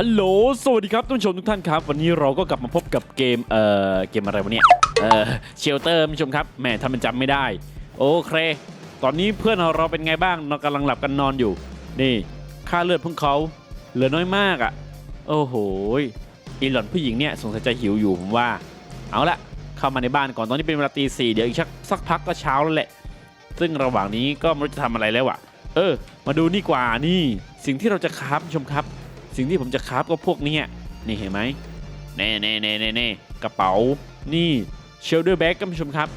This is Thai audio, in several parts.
ฮัลโหล สวัสดีครับท่านผู้ชมทุกท่านครับ วันนี้เราก็กลับมาพบกับเกม เอ่อ เกมอะไรวะเนี่ย เอ่อ เชลเตอร์ท่านผู้ชมครับแหมทำเป็นจำไม่ได้ โอเค ตอนนี้เพื่อนเราเป็นไงบ้างเรากำลังหลับกันนอนอยู่ นี่ ค่าเลือดพวกเขาเหลือน้อยมากอะ่ะ โอ้โหอีหล่อนผู้หญิงเนี่ยสงสัยจะหิวอยู่ผมว่า เอาละเข้ามาในบ้านก่อนตอนนี้เป็นเวลาตีสี่เดี๋ยวอีกสักสักพักก็เช้าแล้วแหละ ซึ่งระหว่างนี้ก็ไม่รู้จะทำอะไรแล้วอะ่ะ เออ มาดูนี่กว่านี่ สิ่งที่เราจะคราฟท่านผู้ชมครับ สิ่งที่ผมจะคราฟก็พวกเนี้ยนี่เห็นไหมเน่เน่เน่เน่เน่กระเป๋านี่เชลเดอร์แบ็กท่านผู้ชมครับ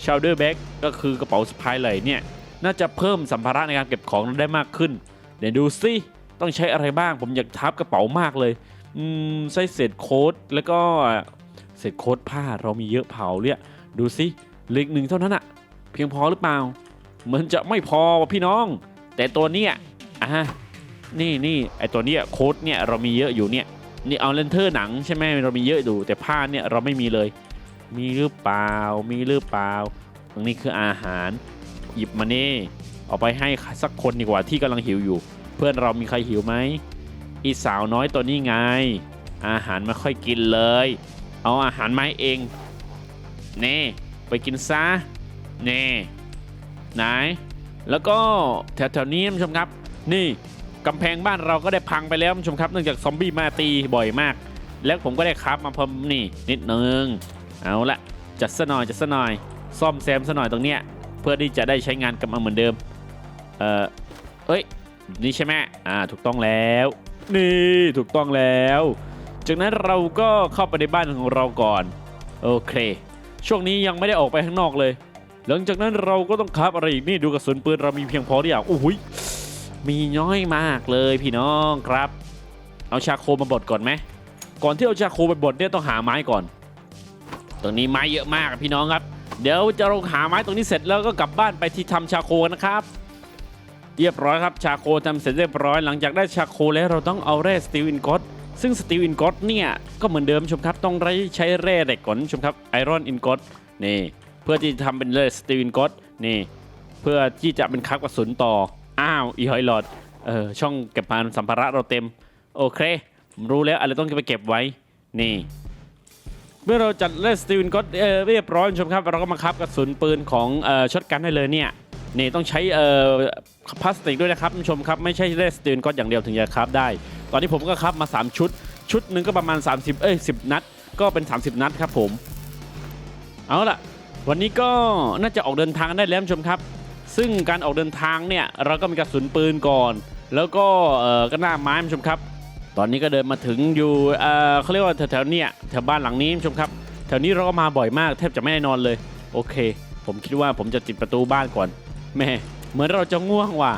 เชลเดอร์แบ็กก็คือกระเป๋าสะพายไหลเนี่ยน่าจะเพิ่มสัมภาระในการเก็บของได้มากขึ้น เดี๋ยวดูสิต้องใช้อะไรบ้างผมอยากทับกระเป๋ามากเลยอืมใส่เศษโค้ดแล้วก็เศษโค้ดผ้าเรามีเยอะเผาเนี่ยดูสิเหล็กหนึ่งเท่านั้นอะเพียงพอหรือเปล่า เหมือนจะไม่พอพี่น้อง แต่ตัวเนี้ยอะ นี่นี่ไอตัวเนี้ยโค้ดเนี่ยเรามีเยอะอยู่เนี่ยนี่เอาเลนเทอร์หนังใช่ไหมเรามีเยอะอยู่แต่ผ้าเนี่ยเราไม่มีเลย มีหรือเปล่ามีหรือเปล่าตรงนี้คืออาหารหยิบมานี่เอาไปให้สักคนดีกว่าที่กำลังหิวอยู่ เพื่อนเรามีใครหิวไหมอีสาวน้อยตัวนี้ไง อาหารไม่ค่อยกินเลย เอาอาหารมาเองนี่ไปกินซะนี่ไหน แล้วก็แถวๆนี้ท่านผู้ชมครับ นี่ กำแพงบ้านเราก็ได้พังไปแล้วท่านผู้ชมครับเนื่องจากซอมบี้มาตีบ่อยมาก แล้วผมก็ได้ครับมาเพิ่มนี่นิดนึงเอาละจัดซะหน่อยจัดซะหน่อย ซ่อมแซมซะหน่อยตรงเนี้ยเพื่อที่จะได้ใช้งานกลับมาเหมือนเดิมเอ่อเอ้ยนี่ใช่ไหมอ่าถูกต้องแล้ว นี่ถูกต้องแล้ว จากนั้นเราก็เข้าไปในบ้านของเราก่อนโอเค ช่วงนี้ยังไม่ได้ออกไปข้างนอกเลย หลังจากนั้นเราก็ต้องคับอะไรอีกนี่ดูกระสุนปืนเรามีเพียงพอหรือยังโอ้ย มีน้อยมากเลยพี่น้องครับ เอาชาโคมาบดก่อนไหมก่อนที่เอาชาโคไปบดเนี่ยต้องหาไม้ก่อน ตรงนี้ไม้เยอะมากพี่น้องครับ เดี๋ยวจะลงหาไม้ตรงนี้เสร็จแล้วก็กลับบ้านไปที่ทำชาโคนะครับ เรียบร้อยครับชาโคทำเสร็จเรียบร้อยหลังจากได้ชาโคแล้วเราต้องเอาแร่สตีลอินกอตซึ่งสตีลอินกอตเนี่ยก็เหมือนเดิมชมครับต้องใช้แร่เหล็กก่อนชมครับไอรอนอินกอตนี่เพื่อที่จะทำเป็นแร่สตีลอินกอตนี่เพื่อที่จะเป็นคับกระสุนต่อ อ้าวอีหอยหลอดเออช่องเก็บพานสัมภาระเราเต็ม โอเคผมรู้แล้วอะไรต้องไปเก็บไว้นี่ เมื่อเราจัดเลสตีนก็เรียบร้อยคุณผู้ชมครับ เราก็มาคับกระสุนปืนของอช็อตกันได้เลยเนี่ยนี่ต้องใช้พลาสติกด้วยนะครับคุณผู้ชมครับไม่ใช่เลสตีนก็อย่างเดียวถึงจะคับได้ ตอนนี้ผมก็คับมา 3 ชุด ชุดหนึ่งก็ประมาณ 30 เอ้ย 10 นัด ก็เป็น 30 นัดครับผม เอาล่ะ วันนี้ก็น่าจะออกเดินทางได้แล้วคุณผู้ชมครับ ซึ่งการออกเดินทางเนี่ยเราก็มีกระสุนปืนก่อน แล้วก็เออก็หน้าไม้ผู้ชมครับ ตอนนี้ก็เดินมาถึงอยู่เออเขาเรียกว่าแถวๆเนี่ยแถวบ้านหลังนี้ผู้ชมครับ แถวนี้เราก็มาบ่อยมากแทบจะไม่ได้นอนเลย โอเค ผมคิดว่าผมจะติดประตูบ้านก่อนแม่เหมือนเราจะง่วงว่ะ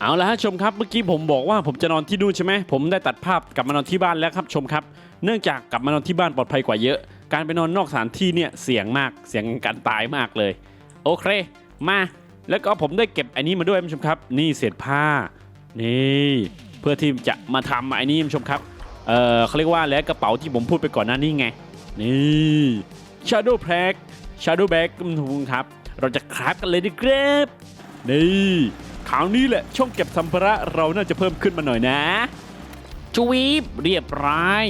เอาละฮะชมครับเมื่อกี้ผมบอกว่าผมจะนอนที่นู่นใช่ไหมผมได้ตัดภาพกลับมานอนที่บ้านแล้วครับชมครับ เนื่องจากกลับมานอนที่บ้านปลอดภัยกว่าเยอะ การไปนอนนอกสถานที่เนี่ยเสี่ยงมากเสี่ยงการตายมากเลย โอเค มา แล้วก็ผมได้เก็บอันนี้มาด้วยคุณผู้ชมครับ นี่เศษผ้า นี่เพื่อที่จะมาทำอันนี้คุณผู้ชมครับ เออเขาเรียกว่าแล้วกระเป๋าที่ผมพูดไปก่อนหน้านี้ไง นี่ Shadow p a c k Shadow Bag คุณผู้ชมครับ เราจะคราฟกันเลยดีครับนี่คราวนี้แหละช่องเก็บสัมภาระเราน่าจะเพิ่มขึ้นมาหน่อยนะจวีบเรียบร้อย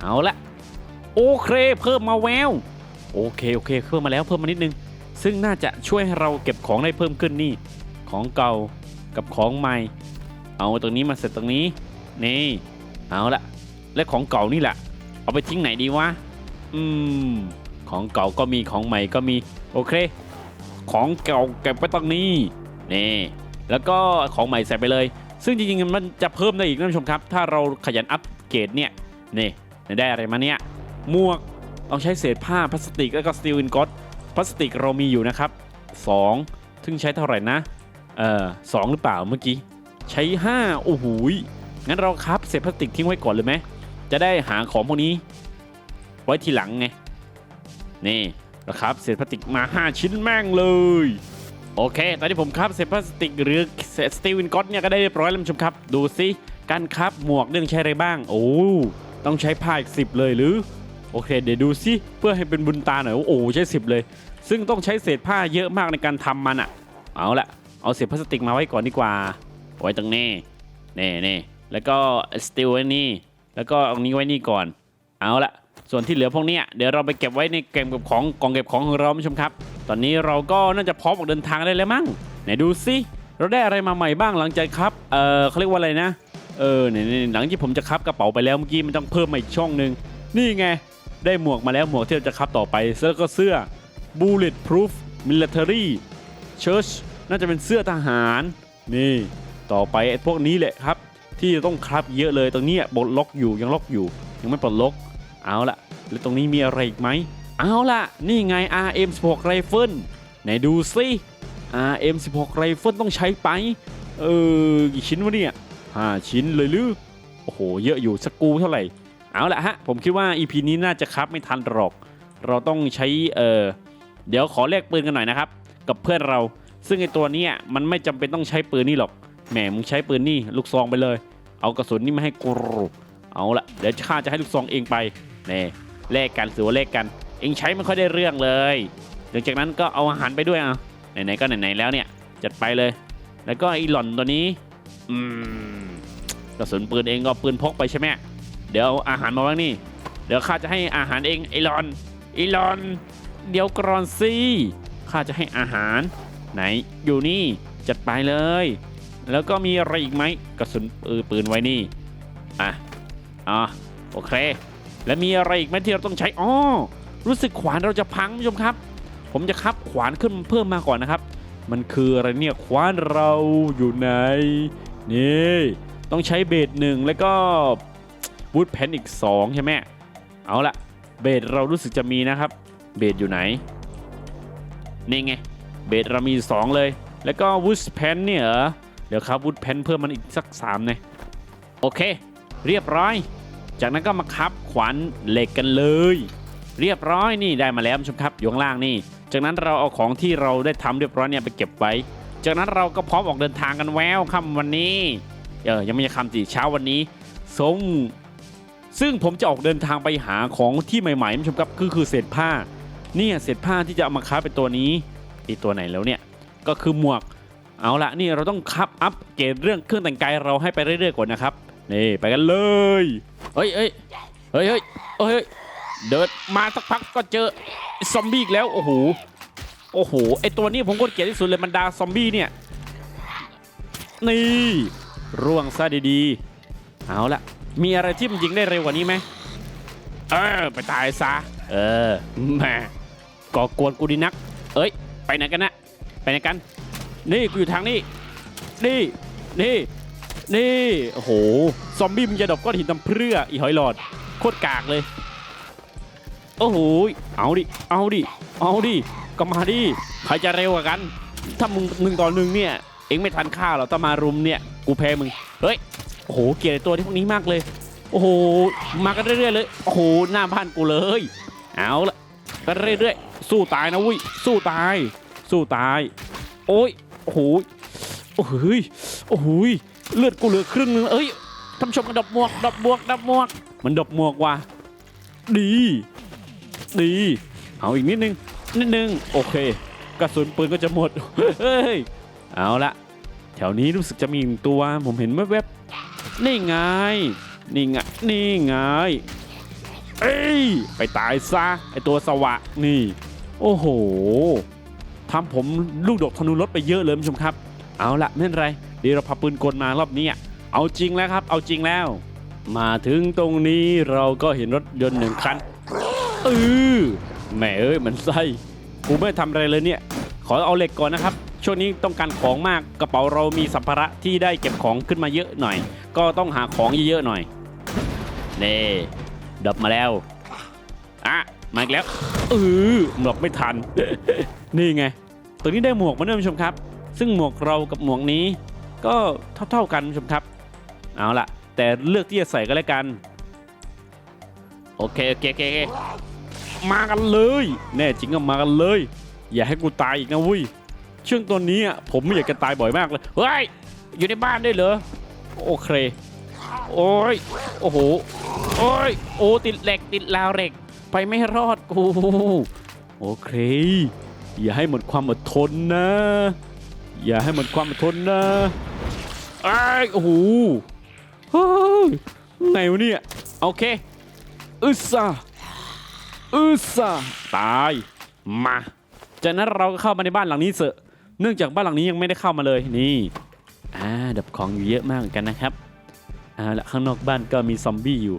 เอาละโอเคเพิ่มมาแววโอเคโอเคเพิ่มมาแล้วเพิ่มมานิดนึง ซึ่งน่าจะช่วยให้เราเก็บของได้เพิ่มขึ้นนี่ ของเก่ากับของใหม่ เอาตรงนี้มาเสร็จตรงนี้ นี่ เอาละและของเก่านี่แหละ เอาไปทิ้งไหนดีวะ อืม ของเก่าก็มีของใหม่ก็มี โอเค ของเก่าเก็บไว้ตรงนี้ นี่ แล้วก็ของใหม่ใส่ไปเลย ซึ่งจริงๆมันจะเพิ่มได้อีกนะท่านผู้ชมครับ ถ้าเราขยันอัปเกรดเนี่ย นี่ ได้อะไรมาเนี่ย หมวก ต้องใช้เศษผ้าพลาสติกแล้วก็สตีลอินกอต พลาสติกเรามีอยู่นะครับ2ซึ่งใช้เท่าไหร่นะเอ่อสองหรือเปล่าเมื่อกี้ ใช้ 5 โอ้โหงั้นเราครับเศษพลาสติกทิ้งไว้ก่อนเลยไหมจะได้หาของพวกนี้ ไว้ทีหลังไง นี่นะครับเศษพลาสติกมา 5 ชิ้นแม่งเลย โอเค ตอนนี้ผมครับเศษพลาสติกหรือเศษสตีวินก็อตเนี่ยก็ได้เรียบร้อยแล้วชมครับ ดูสิการครับหมวกเรื่องใช้อะไรบ้าง โอ้ ต้องใช้ผ้าอีกสิบเลยหรือ โอเค เดี๋ยวดูสิเพื่อให้เป็นบุญตาหน่อยโอ้ใช้สิบเลย ซึ่งต้องใช้เศษผ้าเยอะมากในการทำมันอะเอาละเอาเศษพลาสติกมาไว้ก่อนดีกว่า ไว้ตรงนี้นี่นี่แล้วก็สตีลไว้นี่ แล้วก็เอานี้ไว้นี่ก่อน เอาละส่วนที่เหลือพวกเนี้ยเดี๋ยวเราไปเก็บไว้ในเก็บกับของกล่องเก็บของของเราผู้ชมครับ ตอนนี้เราก็น่าจะพร้อมออกเดินทางได้แล้วมั้งไหนดูสิเราได้อะไรมาใหม่บ้างหลังจากครับ เออเขาเรียกว่าอะไรนะ เออเนี่ยเนี่ยหลังที่ผมจะคับกระเป๋าไปแล้วเมื่อกี้มันต้องเพิ่มมาอีกช่องหนึ่งนี่ไง ได้หมวกมาแล้วหมวกที่เราจะคับต่อไปแล้วก็เสื้อ bullet proof military church น่าจะเป็นเสื้อทหาร นี่ต่อไปไอ้พวกนี้แหละครับ ที่จะต้องครับเยอะเลยตรงนี้ยบดล็อกอยู่ยังล็อกอยู่ ยังไม่ปลดล็อกเอาละแล้วตรงนี้มีอะไรอีกไหมเอาละนี่ไง RM16 Rifle ไหนดูสิ RM16 Rifle ต้องใช้ไป เออ กี่ชิ้นวะเนี่ยห้าชิ้นเลยหรือ โอ้โห เยอะอยู่สกูเท่าไหร่ เอาละฮะ ผมคิดว่า EP นี้น่าจะครับไม่ทันหรอก เราต้องใช้เออเดี๋ยวขอแลกปืนกันหน่อยนะครับ กับเพื่อนเรา ซึ่งไอตัวนี้มันไม่จำเป็นต้องใช้ปืนนี่หรอก แหมมึงใช้ปืนนี่ลูกซองไปเลย เอากระสุนนี่มาให้กูเอาละเดี๋ยวข้าจะให้ลูกซองเองไปเน่แลกกันสือว่าแลกกัน เองใช้ไม่ค่อยได้เรื่องเลยหลังจากนั้นก็เอาอาหารไปด้วยอะไหนๆก็ไหนๆแล้วเนี่ยจัดไปเลย แล้วก็ไอหล่อนตัวนี้อืมกระสุนปืนเองก็ปืนพกไปใช่ไหม เดี๋ยวเอาอาหารมาไว้นี่ เดี๋ยวข้าจะให้อาหารเองไอหลอนไอหลอน เดี๋ยวกรอนสิข้าจะให้อาหาร ไหนอยู่นี่จัดไปเลย แล้วก็มีอะไรอีกไหมกระสุนปืนปืนไว้นี่อะอะโอเค แล้วมีอะไรอีกไหมที่เราต้องใช้อ๋อรู้สึกขวานเราจะพังผู้ชมครับ ผมจะคับขวานขึ้นเพิ่มมาก่อนนะครับ มันคืออะไรเนี่ยขวานเราอยู่ไหนนี่ต้องใช้เบสหนึ่งแล้วก็ วูดแพนอีก 2 ใช่ไหมเอาละเบสเรารู้สึกจะมีนะครับ เบสอยู่ไหน นี่ไง เบสเรามี 2 เลย แล้วก็วูดแพนเนี่ยเหรอ เดี๋ยวครับวูดแพนเพิ่มมันอีกสัก3เลยโอเค เรียบร้อย จากนั้นก็มาคับขวานเหล็กกันเลย เรียบร้อยนี่ได้มาแล้วชมครับอยู่ข้างล่างนี่จากนั้นเราเอาของที่เราได้ทำเรียบร้อยเนี่ยไปเก็บไว้ จากนั้นเราก็พร้อมออกเดินทางกันแววค่ำวันนี้ เออยังไม่ใช่ค่ำสิเช้าวันนี้สง ซึ่งผมจะออกเดินทางไปหาของที่ใหม่ๆผู้ชมครับคือคือเศษผ้าเนี่ยเศษผ้าที่จะเอามาค้าเป็นตัวนี้อีตัวไหนแล้วเนี่ยก็คือหมวกเอาละนี่เราต้องคับอัพเกรดเรื่องเครื่องแต่งกายเราให้ไปเรื่อยๆก่อนนะครับนี่ไปกันเลยเฮ้ยเฮ้ยเฮ้ยเฮ้ยเฮ้ยเดินมาสักพักก็เจอซอมบี้อีกแล้วโอ้โหโอ้โหไอตัวนี้ผมก็เกลียดที่สุดเลยมันดาซอมบี้เนี่ยนี่ร่วงซะดีๆเอาละ มีอะไรที่มันยิงได้เร็วกว่านี้ไหมเออ ไปตายซะ เออแหม่ก่อกวนกูดีนัก เอ้ย ไปไหนกันนะ ไปไหนกัน นี่กูอยู่ทางนี้ นี่ นี่ นี่ โอ้โห ซอมบี้มันจะดรอปก้อนหินทำเพื่ออีหอยหลอด โคตรกากเลย โอ้โห เอาดิ เอาดิ เอาดิ ก็มาดิ ใครจะเร็วกว่ากัน ถ้ามึงหนึ่งต่อหนึ่งเนี่ย เอ็งไม่ทันข้าหรอกถ้ามารุมเนี่ย กูแพ้มึง เฮ้ย โอ้โหเกลียดตัวที่พวกนี้มากเลย โอ้โหมากันเรื่อยๆเลยโอ้โหหน้าบ้านกูเลย เอาละกันเรื่อยๆสู้ตายนะวุ้ยสู้ตาย สู้ตาย โอ้ยโอ้โหโอ้โหยโอ้โหยเลือดกูเหลือครึ่งนึงเอ้ยท่านชมกันดับมวกดับมวกดับมวก มันดับมวกว่ะดี ดีเอาอีกนิดนึงนิดนึงโอเคกระสุนปืนก็จะหมดเฮ้ยเอาละแถวนี้รู้สึกจะมีอีกตัวผมเห็นแวบๆ นี่ไง นี่ไง นี่ไง เอ้ย ไปตายซะ ไอตัวสวะ นี่ โอ้โหทำผมลูกดอกธนูลดไปเยอะเลยผู้ชมครับ เอาละไม่เป็นไร เดี๋ยวเราพาปืนกลมารอบนี้อะเอาจริงแล้วครับ เอาจริงแล้ว มาถึงตรงนี้เราก็เห็นรถยนต์หนึ่งคันเออแหมเอ้ยมันไส้กูไม่ทำอะไรเลยเนี่ย ขอเอาเหล็กก่อนนะครับ ช่วงนี้ต้องการของมากกระเป๋าเรามีสัมภาระที่ได้เก็บของขึ้นมาเยอะหน่อย ก็ต้องหาของเยอะๆหน่อยนี่ดับมาแล้วอะมาอีกแล้วเออหลบไม่ทัน นี่ไง ตัวนี้ได้หมวกมาด้วยคุณผู้ชมครับ ซึ่งหมวกเรากับหมวกนี้ ก็เท่าๆกันคุณผู้ชมครับ เอาล่ะ แต่เลือกที่จะใส่ก็แล้วกัน โอเคโอเคโอเคมากันเลย แน่จริงก็มากันเลย อย่าให้กูตายอีกนะวุ้ยช่วงตอนนี้อะผมไม่อยากจะตายบ่อยมากเลย เฮ้ย อยู่ในบ้านได้เหรอ โอเค โอ้ย โอ้โห โอ้ย โอ้ติดเหล็กติดราวเหล็ก ไปไม่รอดกู โอเค อย่าให้หมดความอดทนนะ อย่าให้หมดความอดทนนะไอ้โอ้โหเฮ้ยไงวะเนี่ย โอเคอึสซาอึสซาตาย มา จากนั้นเราก็เข้ามาในบ้านหลังนี้เสอะ เนื่องจากบ้านหลังนี้ยังไม่ได้เข้ามาเลย นี่ อ่าดับของอยู่เยอะมากเหมือนกันนะครับอ่าและข้างนอกบ้านก็มีซอมบี้อยู่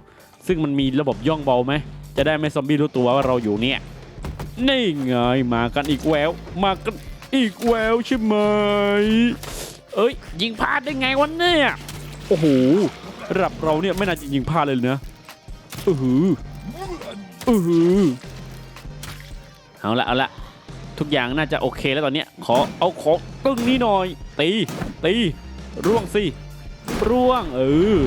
ซึ่งมันมีระบบย่องเบาไหมจะได้ไม่ซอมบี้รู้ตัวว่าเราอยู่เนี่ยนี่ไงมากันอีกแววมากันอีกแววใช่ไหมเอ้ยยิงพลาดได้ไงวะเนี่ยโอ้โหระดับเราเนี่ยไม่น่าจะยิงพลาดเลยนะอือหืออือหือเอาละเอาละทุกอย่างน่าจะโอเคแล้วตอนเนี้ยขอเอาของตึ้งนี้หน่อย ตีตี ร่วงสิร่วงเออ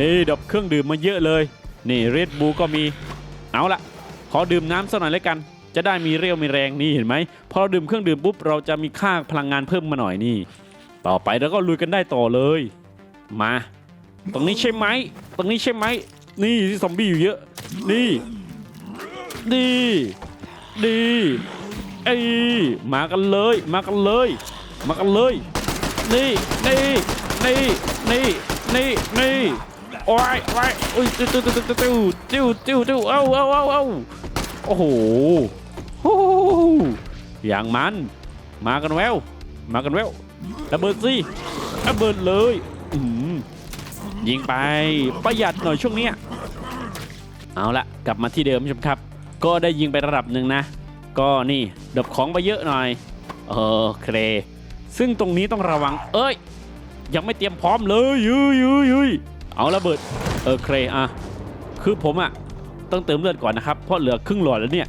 นี่ดับเครื่องดื่มมาเยอะเลย นี่เรดบูก็มีเอาละขอดื่มน้ำสักหน่อยแล้วกัน จะได้มีเรี่ยวมีแรงนี่เห็นไหมพอเราดื่มเครื่องดื่มปุ๊บเราจะมีค่าพลังงานเพิ่มมาหน่อยนี่ ต่อไปเราก็ลุยกันได้ต่อเลย มา ตรงนี้ใช่ไหมตรงนี้ใช่ไหมนี่ที่ซอมบี้อยู่เยอะนี่ดีดีไอ้ยมากันเลย มากันเลย มากันเลย นี่นี่นี่นี่นี่นี่โอ้ยโอ้ยอุ้ยติ้วติ้วติ้วติ้วติ้วติ้วติ้วเอ้าเอ้าเอ้าเอ้าโอ้โหโอ้โหอย่างมัน มากันแววมากันแววระเบิดสิระเบิดเลยอืมยิงไปประหยัดหน่อยช่วงเนี้ยเอาละกลับมาที่เดิมชมครับ ก็ได้ยิงไประดับหนึ่งนะ ก็นี่ดบของไปเยอะหน่อยโอเค ซึ่งตรงนี้ต้องระวัง เอ้ย ยังไม่เตรียมพร้อมเลยยุยยุยยเอาระเบิด เออเคอะคือผมอะต้องเติมเลือดก่อนนะครับ เพราะเหลือครึ่งหลอดแล้วเนี่ย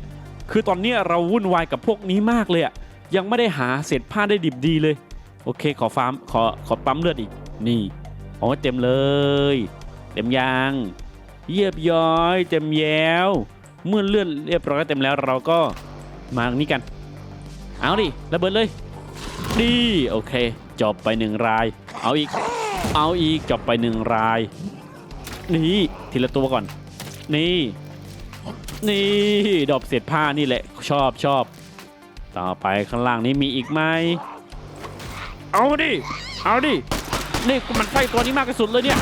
คือตอนนี้เราวุ่นวายกับพวกนี้มากเลยอะยังไม่ได้หาเศษผ้าได้ดิบดีเลย โอเค ขอฟาร์ม ขอ ขอปั๊มเลือดอีก นี่โอ้เต็มเลย เต็มยาง เยียบย้อย เต็มแย้ว เมื่อเลือดเรียบร้อยเต็มแล้วเราก็มาตรงนี้กัน เอาดิระเบิดเลย ดีโอเค จบไปหนึ่งราย เอาอีก เอาอีกจบไปหนึ่งราย นี่ทีละตัวก่อน นี่ นี่ดอกเศษผ้านี่แหละ ชอบชอบ ต่อไปข้างล่างนี้มีอีกไหม เอาดิ เอาดิ นี่มันไส้ตัวนี้มากที่สุดเลยเนี่ย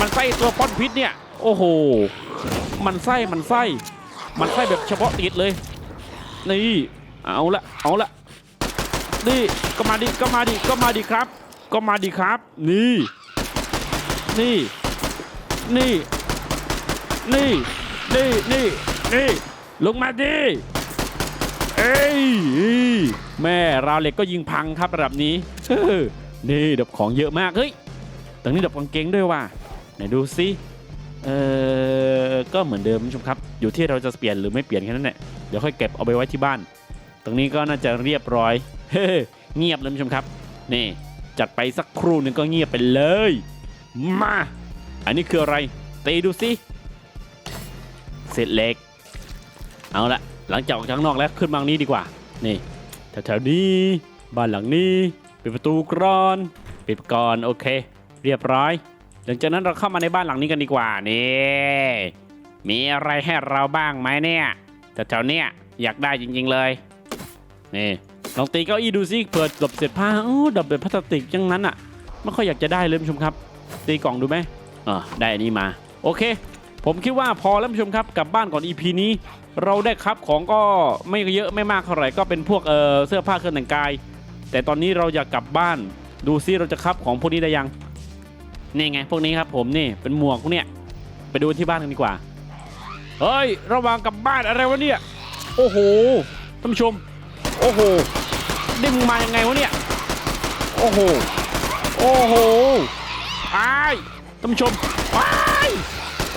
มันไส้ตัวป้อนพิษเนี่ย โอ้โห มันไส้มันไส้ มันไส้แบบเฉพาะติดเลย นี่ เอาละ เอาละ นี่ก็มาดิก็มาดิก็มาดิครับ ก็มาดิครับ นี่ นี่ นี่ นี่นี่นี่นี่ลงมาดิเอ้ยแม่ราวเหล็กก็ยิงพังครับระดับนี้เฮ้อนี่ดับของเยอะมากเฮ้ยตรงนี้ดับกางเกงด้วยว่ะไหนดูซิเออก็เหมือนเดิมคุณผู้ชมครับ อยู่ที่เราจะเปลี่ยนหรือไม่เปลี่ยนแค่นั้นแหละเดี๋ยวค่อยเก็บเอาไปไว้ที่บ้าน ตรงนี้ก็น่าจะเรียบร้อย เงียบเลยคุณผู้ชมครับ นี่ จัดไปสักครู่หนึงก็เงียบไปเลย มา อันนี้คืออะไร ตีดูสิเสร็จเหล็ก เอาละหลังจากออกจากข้างนอกแล้วขึ้นมาทางนี้ดีกว่า นี่แถวๆนี้ บ้านหลังนี้ปิดประตูกรอน ปิดก่อนโอเค เรียบร้อย หลังจากนั้นเราเข้ามาในบ้านหลังนี้กันดีกว่านี่มีอะไรให้เราบ้างไหมเนี่ยแถวๆเนี้ยอยากได้จริง ๆเลยนี่ ลองตีเก้าอี้ดูสิเปิดดับเศษผ้าโอ้ดับเศษพลาสติกอย่างนั้นอะไม่ค่อยอยากจะได้เลยคุณผู้ชมครับ ตีกล่องดูไหมอ่าได้อันนี้มา โอเค ผมคิดว่าพอแล้วคุณผู้ชมครับกลับบ้านก่อน EP นี้ เราได้ครับของก็ไม่เยอะไม่มากเท่าไหร่ก็เป็นพวกเออเสื้อผ้าเครื่องแต่งกาย แต่ตอนนี้เราอยากกลับบ้าน ดูซิเราจะครับของพวกนี้ได้ยังนี่ไงพวกนี้ครับผมนี่เป็นหมวกพวกเนี้ยไปดูที่บ้านกันดีกว่าเฮ้ยระวังกลับบ้านอะไรวะเนี่ยโอ้โหท่านผู้ชม โอ้โหได้มึงมายังไงวะเนี่ย โอ้โห โอ้โหไอ้ายท่านผู้ชมไอ้าย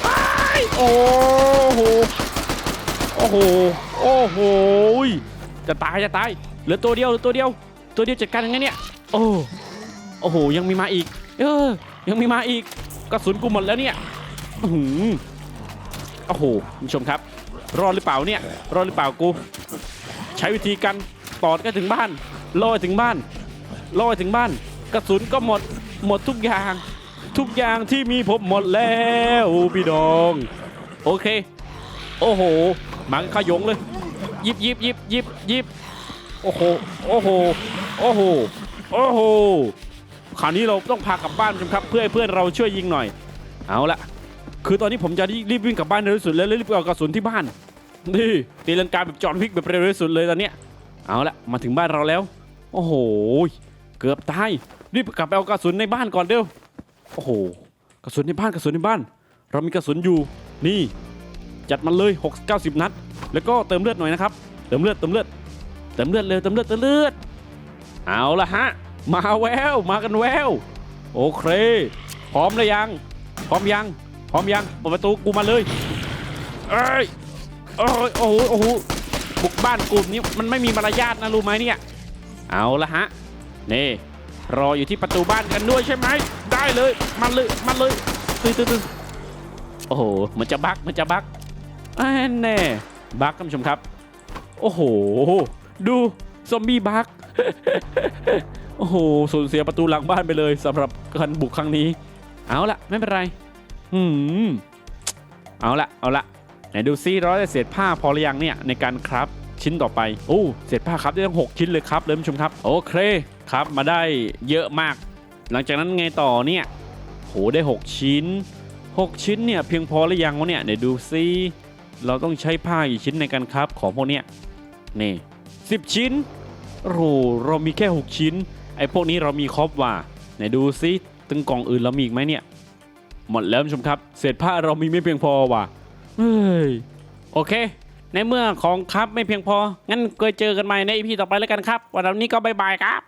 อ้ายโอ้โห โอ้โห โอ้โห จะตายจะตาย เหลือตัวเดียวเหลือตัวเดียว ตัวเดียวจัดการยังไงเนี่ย โอ้ โอ้โห ยังมีมาอีก เออ ยังมีมาอีก กระสุนกูหมดแล้วเนี่ยอื้อหือโอ้โหคุณผู้ชมครับ รอดหรือเปล่าเนี่ย รอดหรือเปล่ากู ใช้วิธีการตอดก็ถึงบ้าน ลอยถึงบ้านลอยถึงบ้าน กระสุนก็หมดหมดทุกอย่าง ทุกอย่างที่มีผมหมดแล้วพี่น้อง โอเค โอ้โหมังขยงเลยยิบยิบยิบยิบยิบโอ้โหโอ้โหโอ้โหโอ้โหคราวนี้เราต้องพากลับบ้านกันครับ เพื่อให้เพื่อนเราช่วยยิงหน่อย เอาละคือตอนนี้ผมจะรีบวิ่งกลับบ้านเร็วที่สุดแล้วรีบเอากระสุนที่บ้านนี่ตีลังกาแบบจอนวิกแบบเร็วที่สุดเลยตอนเนี้ยเอาละมาถึงบ้านเราแล้ว โอ้โห เกือบตาย รีบกลับไปเอากระสุนในบ้านก่อนเร็ว โอ้โห กระสุนในบ้านกระสุนในบ้าน เรามีกระสุนอยู่ นี่ จัดมันเลย 6 90 นัด แล้วก็เติมเลือดหน่อยนะครับ เติมเลือด เติมเลือด เติมเลือดเร็ว เติมเลือด เติมเลือด เอาละฮะ มาแวว มากันแวว โอเค พร้อมหรือยัง พร้อมยัง พร้อมยังเปิดประตูกูมาเลย เอ้ยเอ้ยโอ้โห โอ้โห บุกบ้านกลุ่มนี้มันไม่มีมารยาทนะรู้ไหมเนี่ย เอาละฮะ นี่ รออยู่ที่ประตูบ้านกันด้วยใช่ไหม ได้เลยมาเลยมาเลยตื่นตื่นตื่นโอ้โห มันจะบักมันจะบักอันแน่บักท่านผู้ชมครับ โอ้โห ดูซอมบี้บักโอ้โห สูญเสียประตูหลังบ้านไปเลยสำหรับการบุกครั้งนี้ เอาละไม่เป็นไรอืมเอาละเอาละไหนดูซิร้อยเศษผ้าพอหรือยังเนี่ยในการครับ ชิ้นต่อไปโอ้เศษผ้าครับได้ทั้ง6ชิ้นเลยครับเลยผู้ชมครับ โอเคครับมาได้เยอะมาก หลังจากนั้นไงต่อเนี่ยโหได้ 6 ชิ้น 6 ชิ้นเนี่ยเพียงพอหรือยังวะเนี่ยเดี๋ยวดูซิเราต้องใช้ผ้ากี่ชิ้นในการครับของพวกเนี้ยนี่10ชิ้นโอ้เรามีแค่ 6 ชิ้น ไอ้พวกนี้เรามีครบว่ะไหนดูซิตึงกล่องอื่นเรามีอีกไหมเนี่ยหมดแล้วชมครับ เศษผ้าเรามีไม่เพียงพอว่ะเฮ้ยโอเค ในเมื่อของครับไม่เพียงพอ งั้นเคยเจอกันใหม่ในอีพีต่อไปแล้วกันครับ วันนี้ก็บายบายครับ